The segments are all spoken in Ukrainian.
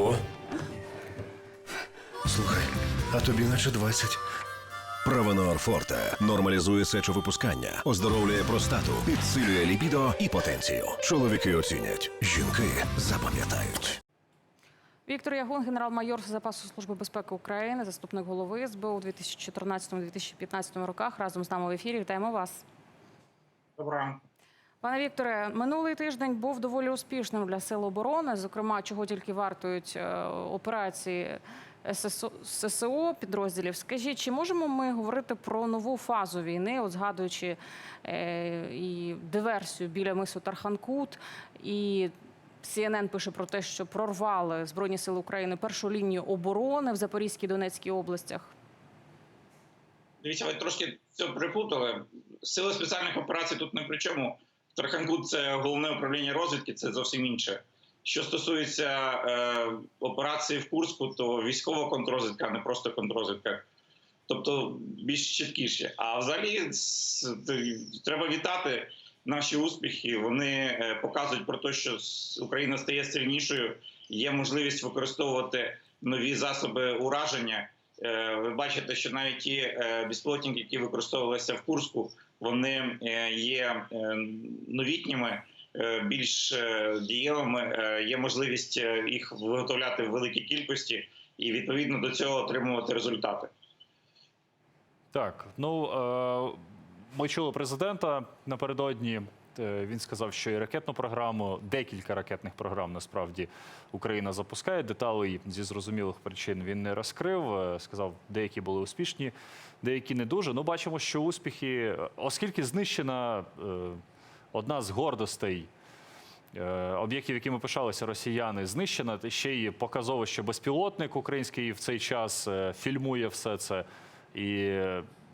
Ого. Слухай, а тобі наче 20. Правонор Форте нормалізує сечовипускання, оздоровлює простату, підсилює лібідо і потенцію. Чоловіки оцінять, жінки запам'ятають. Віктор Ягун, генерал-майор запасу служби безпеки України, заступник голови СБУ у 2014-2015 роках. Разом з нами в ефірі. Вітаємо вас. Добре. Пане Вікторе, минулий тиждень був доволі успішним для сил оборони. Зокрема, чого тільки вартують е, операції ССО, підрозділів. Скажіть, чи можемо ми говорити про нову фазу війни, от згадуючи е, і диверсію біля мису Тарханкут, і CNN пише про те, що прорвали Збройні Сили України першу лінію оборони в Запорізькій Донецькій областях. Дивіться, ви трошки це припутали. Сили спеціальних операцій тут не при чому. Тарханкут це головне управління розвідки, це зовсім інше. Що стосується е, операції в Курську, то військова контррозвідка, а не просто контррозвідка. Тобто більш чіткіше. А взагалі треба вітати наші успіхи. Вони е, показують про те, що Україна стає сильнішою. Є можливість використовувати нові засоби ураження. Е, Ви бачите, що навіть ті е, безпілотники, які використовувалися в Курську, вони е, є е, новітніми, е, більш дієвими. Є можливість їх виготовляти в великій кількості і відповідно до цього отримувати результати. Так, ну ми чули президента напередодні. Е, Він сказав, що і ракетну програму, декілька ракетних програм насправді Україна запускає. Деталей зі зрозумілих причин він не розкрив. Е, Сказав, деякі були успішні, деякі не дуже. Ну, бачимо, що успіхи, е, оскільки знищена одна з гордостей об'єктів, якими пишалися росіяни, знищена. Ще й показово, що безпілотник український в цей час фільмує все це. І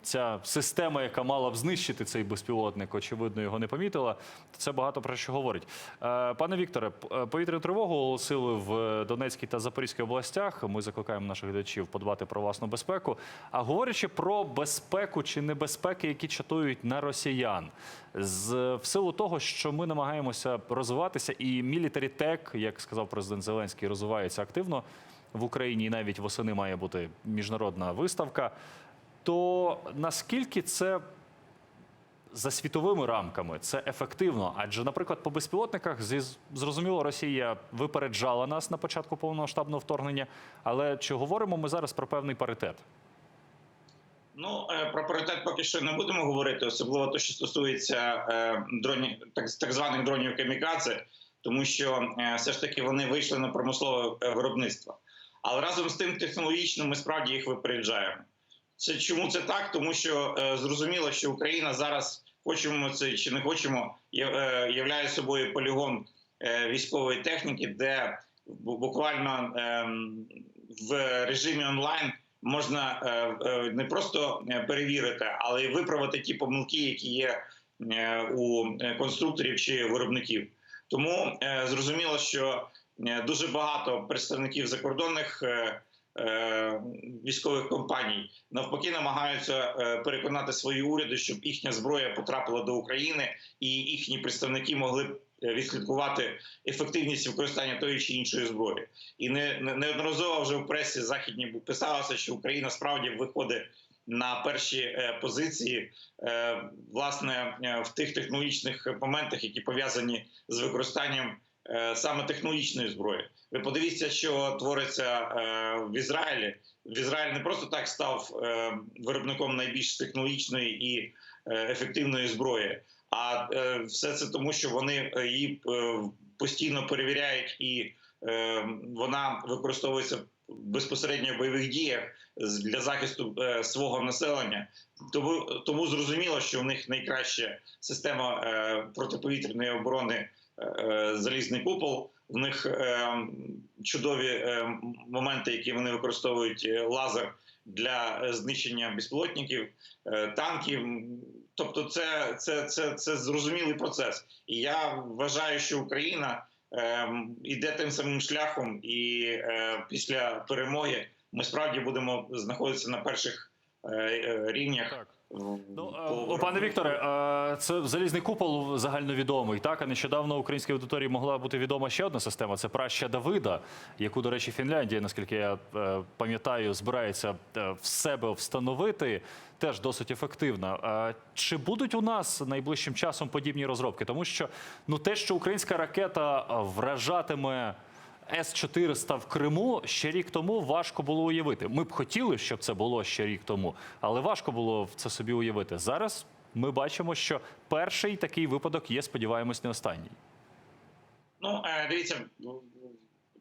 ця система, яка мала б знищити цей безпілотник, очевидно, його не помітила. Це багато про що говорить. Е, Пане Вікторе, е, повітряну тривогу оголосили в Донецькій та Запорізькій областях. Ми закликаємо наших глядачів подбати про власну безпеку. А говорячи про безпеку чи небезпеки, які чатують на росіян, з в силу того, що ми намагаємося розвиватися, і мілітарі тек, як сказав президент Зеленський, розвивається активно в Україні. І навіть восени має бути міжнародна виставка. То наскільки це за світовими рамками це ефективно? Адже, наприклад, по безпілотниках зрозуміло, Росія випереджала нас на початку повномасштабного вторгнення. Але чи говоримо ми зараз про певний паритет? Ну е, про паритет поки що не будемо говорити, особливо те, що стосується е, дронів, так, так званих дронів камікадзе, тому що е, все ж таки вони вийшли на промислове виробництво. Але разом з тим технологічно ми справді їх випереджаємо. Це чому це так? Тому що е, зрозуміло, що Україна зараз, хочемо це чи не хочемо, є, е, являє собою полігон е, військової техніки, де буквально е, в режимі онлайн можна е, е, не просто е, перевірити, але й виправити ті помилки, які є е, у е, конструкторів чи виробників. Тому е, зрозуміло, що е, дуже багато представників закордонних е, військових компаній навпаки намагаються е, переконати свої уряди, щоб їхня зброя потрапила до України, і їхні представники могли б е, відслідкувати ефективність використання тої чи іншої зброї. І не, не неодноразово вже в пресі західній писалося, що Україна справді виходить на перші е, позиції, е, власне, е, в тих технологічних моментах, які пов'язані з використанням е, саме технологічної зброї. Ви подивіться, що твориться е, в Ізраїлі. В Ізраїль не просто так став е, виробником найбільш технологічної і е, ефективної зброї, а все це тому, що вони її постійно перевіряють, і вона використовується безпосередньо в бойових діях для захисту свого населення. Тому, тому зрозуміло, що в них найкраща система протиповітряної оборони залізний купол. В них е, чудові е, моменти, які вони використовують е, лазер для е, знищення безпілотників, е, танків. Тобто, це, це, це, це зрозумілий процес. І я вважаю, що Україна йде тим самим шляхом, і після перемоги ми справді будемо знаходитися на перших рівнях. Ну, по- е, пане Вікторе, е, це залізний купол загальновідомий. Так, а нещодавно українській аудиторії могла бути відома ще одна система. Це праща Давида, яку, до речі, Фінляндія, наскільки я е, пам'ятаю, збирається в себе встановити. Теж досить ефективна. Чи будуть у нас найближчим часом подібні розробки? Тому що ну те, що українська ракета вражатиме. С-400 в Криму ще рік тому важко було уявити. Ми б хотіли, щоб це було ще рік тому, але важко було це собі уявити. Зараз ми бачимо, що перший такий випадок є, сподіваємось, не останній. Ну, е, дивіться,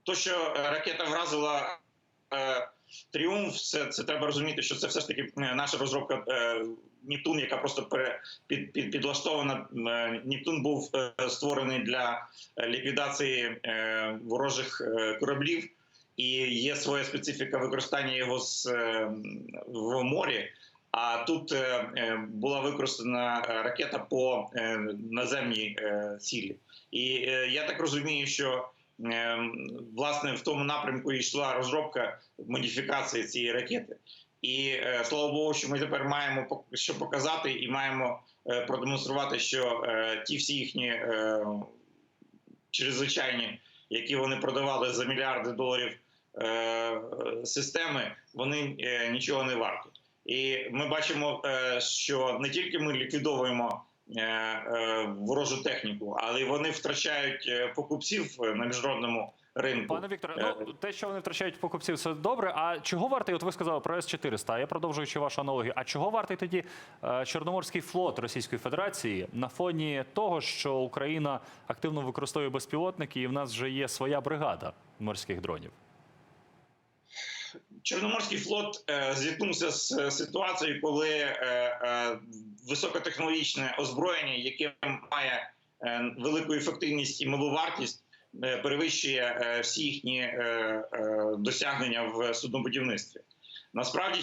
то, що ракета вразила е, тріумф, це, це треба розуміти, що це все ж таки е, наша розробка Нептун, яка просто під, під, підлаштована. Е, Нептун був е, створений для е, ліквідації ворожих кораблів, і є своя специфіка використання його з, в морі. А тут була використана ракета по наземній цілі. І я так розумію, що власне в тому напрямку йшла розробка модифікації цієї ракети. І е, слава Богу, що ми тепер маємо що показати і маємо е, продемонструвати, що е, ті всі їхні чрезвичайні, які вони продавали за мільярди доларів системи, вони нічого не варті. І ми бачимо, що не тільки ми ліквідовуємо ворожу техніку, але й вони втрачають покупців на міжнародному ринку. Пане Вікторе, ну те, що вони втрачають покупців, це добре. А чого вартий? От ви сказали про С-400, а я продовжуючи вашу аналогію. А чого вартий тоді е, Чорноморський флот Російської Федерації на фоні того, що Україна активно використовує безпілотники, і в нас вже є своя бригада морських дронів? Чорноморський флот е, зіткнувся з е, ситуацією, коли е, е, високотехнологічне озброєння, яке має е, велику ефективність і малу вартість, е, перевищує е, всі їхні е, е, досягнення в суднобудівництві. Насправді,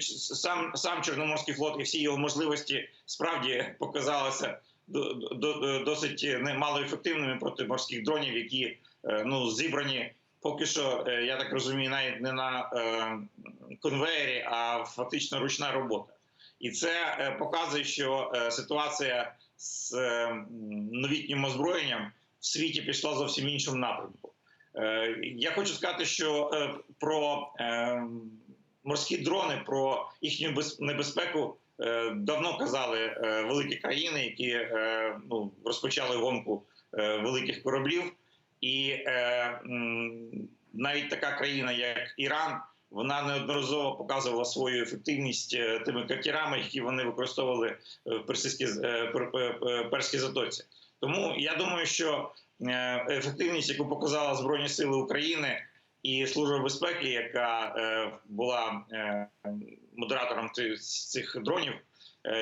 сам, сам Чорноморський флот і всі його можливості справді показалися до- до- досить немало ефективними проти морських дронів, які е, ну, зібрані поки що, е, я так розумію, навіть не на е, конвеєрі, а фактично ручна робота. І це е, показує, що е, ситуація з е, новітнім озброєнням в світі пішла зовсім іншому напрямку. Е, Я хочу сказати, що е, про е, морські дрони, про їхню без- небезпеку давно казали великі країни, які ну, розпочали гонку великих кораблів. І навіть така країна, як Іран, вона неодноразово показувала свою ефективність тими катерами, які вони використовували в Персидській Перській затоці. Тому я думаю, що е, ефективність, яку показала Збройні Сили України і Служба безпеки, яка е, була е, модератором цих- дронів,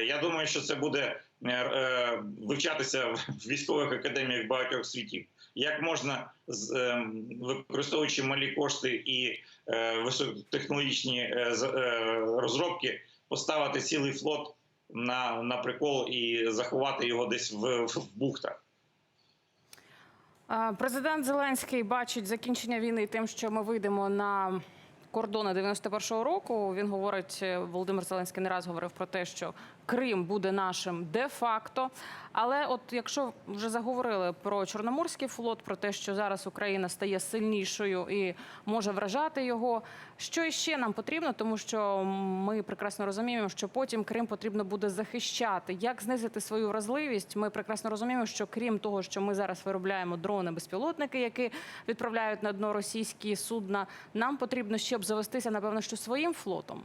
я думаю, що це буде вивчатися в військових академіях багатьох світів. Як можна використовуючи малі кошти і високотехнологічні розробки, поставити цілий флот на, на прикол і заховати його десь в, в бухтах. Президент Зеленський бачить закінчення війни тим, що ми вийдемо на кордони 91-го року. Він говорить, е, Володимир Зеленський не раз говорив про те, що Крим буде нашим де-факто. Але от якщо вже заговорили про Чорноморський флот, про те, що зараз Україна стає сильнішою і може вражати його, що іще нам потрібно, тому що ми прекрасно розуміємо, що потім Крим потрібно буде захищати. Як знизити свою вразливість? Ми прекрасно розуміємо, що крім того, що ми зараз виробляємо дрони, безпілотники, які відправляють на дно російські судна, нам потрібно ще обзавестися, напевно, що своїм флотом.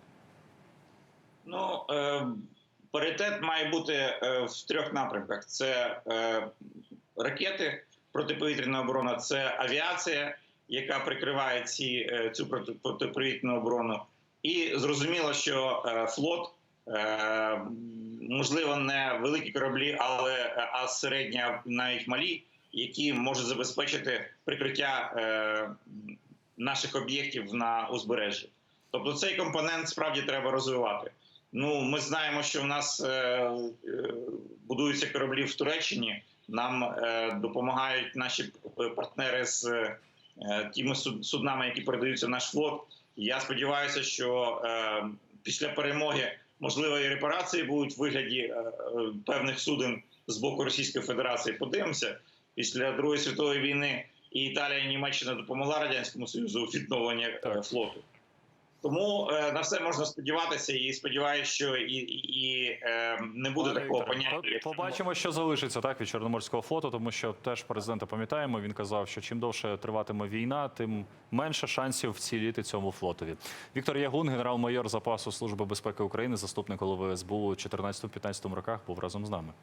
Ну, е, паритет має бути е, в трьох напрямках: це е, ракети, протиповітряна оборона, це авіація, яка прикриває ці, е, цю проти- протиповітряну оборону. І зрозуміло, що флот, можливо, не великі кораблі, але а середні, навіть малі, які можуть забезпечити прикриття наших об'єктів на узбережжі. Тобто цей компонент справді треба розвивати. Ну, ми знаємо, що в нас е, е, будуються кораблі в Туреччині. Нам е, допомагають наші партнери з е, тими суд- суднами, які передаються в наш флот. Я сподіваюся, що е, після перемоги можливої репарації будуть в вигляді е, е, певних суден з боку Російської Федерації. Подивимося після Другої світової війни. І Італія і Німеччина допомогла радянському союзу у відновленні е, флоту. Тому е, на все можна сподіватися, і сподіваюся, що і, і, е, не буде Пане такого Вікторе, поняття. по- як Побачимо, що залишиться так від Чорноморського флоту, тому що теж президента пам'ятаємо. Він казав, що чим довше триватиме війна, тим менше шансів вціліти цьому флотові. Віктор Ягун, генерал-майор запасу Служби безпеки України, заступник голови СБУ у 14-15 роках, був разом з нами.